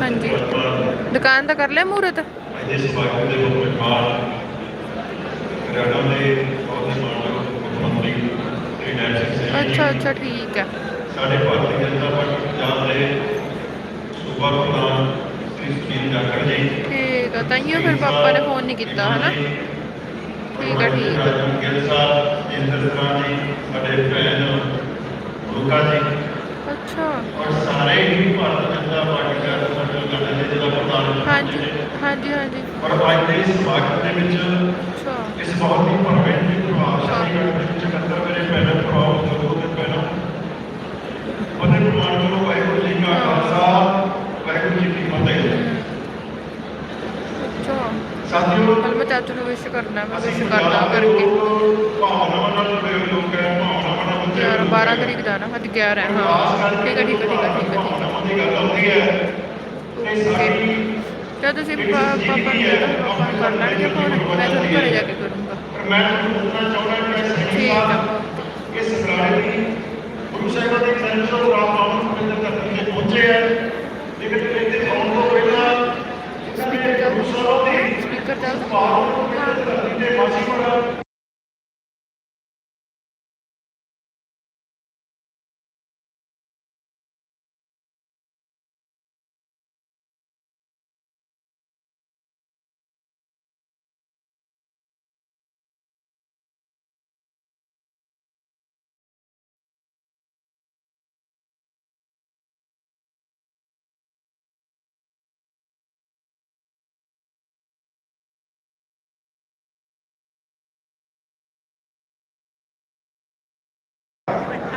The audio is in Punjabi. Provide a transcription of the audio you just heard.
ਹਾਂਜੀ। ਦੁਕਾਨ ਦਾ ਕਰ ਲਿਆ ਮੂਰਤ? ਦੇ ਮੁੱਖ ਮਹਿਮਾਨ ਦੇ ਮੁੱਖ ਮੰਤਰੀ ਸ੍ਰੀ ਸਿੰਘ ਅੱਛਾ ਅੱਛਾ ਠੀਕ ਹੈ। ਸਾਡੇ ਭਾਰਤੀ ਜਨਤਾ ਪਾਰਟੀ ਪੰਜਾਬ ਦੇ ਸੂਬਾ ਪ੍ਰਧਾਨ ਸ੍ਰੀ ਸੁਨੀਲ ਜਾਖੜ ਜੀ। ਠੀਕ ਹੈ ਤਾਈਓ ਫਿਰ ਪਾਪਾ ਨੇ ਫੋਨ ਨਹੀਂ ਕੀਤਾ ਹਨਾ? ਠੀਕ ਹੈ, ਠੀਕ ਹੈ। ਗਿੱਲ ਸਾਹਿਬ ਇੰਦਰ ਸਰਾਂ ਜੀ ਸਾਡੇ ਭੈਣ ਰੂਕਾ ਜੀ ਅੱਛਾ। ਔਰ ਸਾਰੇ ਹੀ ਭਾਰਤੀ ਜਨਤਾ ਪਾਰਟੀ ਦਾ ਸੰਗਠਨ ਕਰਨ ਦੇ ਜ਼ਿਲ੍ਹਾ ਪ੍ਰਧਾਨ ਹਾਂਜੀ ਹਾਂਜੀ ਹਾਂਜੀ। ਔਰ ਅੱਜ ਦੇ ਇਸ ਸਮਾਗਮ ਦੇ ਵਿੱਚ ਅੱਛਾ। ਇਸ ਬਹੁਤ ਹੀ ਤੇ ਪ੍ਰਭਾਵਸ਼ਾਲੀ ਗੱਲ ਵਿੱਚ ਇਕੱਤਰ ਮੇਰੇ ਭਰਾਵਾਂ ਜੋ ਤੇ ਭੈਣਾਂ ਉਹਨੇ ਪ੍ਰਮਾਣ ਕਰੋ ਵਾਹਿਗੁਰੂ ਜੀ ਕਾ ਖਾਲਸਾ ਵਾਹਿਗੁਰੂ ਜੀ ਕੀ ਫਤਿਹ। ਸਾਥੀਓ ਕੱਲ ਮੈਂ ਚਾਚੂ ਨੂੰ ਵਿਸ਼ ਕਰਨਾ ਮੈਂ ਵਿਸ਼ ਕਰਦਾ ਕਰਕੇ। 12 ਤਰੀਕ ਦਾ ਨਾ ਅੱਜ 11 ਹੈ। ਹਾਂ ਠੀਕ ਹੈ ਠੀਕ ਹੈ ਠੀਕ ਹੈ ਠੀਕ ਹੈ ਦੀ ਜਦ ਤੁਸੀਂ ਪਾਪਾ ਨੂੰ ਪਾਪਾ ਨੂੰ ਕਰ ਲੈਣਗੇ ਫੋਨ ਮੈਂ ਤੁਹਾਨੂੰ ਘਰੇ ਜਾ ਕੇ ਕਰੂੰਗਾ। ਮੈਂ ਤੁਹਾਨੂੰ ਦੱਸਣਾ ਚਾਹੁੰਦਾ ਕਿ ਆ। ਸਾਹਿਬ ਇਸ ਸੰਗਰਾਲੇ ਦੀ। ਗੁਰੂ ਸਾਹਿਬਾਨ ਦੇ। ਚਰਨ ਤੋਂ ਰਾਮ ਨਾਮ ਪਵਿੱਤਰ ਧਰਤੀ ਤੇ ਪਹੁੰਚੇ ਹੈ ਲੇਕਿਨ ਇੱਥੇ ਆਉਣ ਤੋਂ ਪਹਿਲਾਂ ਸਪੀਕਰ ਸਾਹਿਬ ਦੀ। ਸਪੀਕਰ ਚੱਲ ਪਾਵਨ ਪਵਿੱਤਰ ਧਰਤੀ ਤੇ ਮਾਸੀ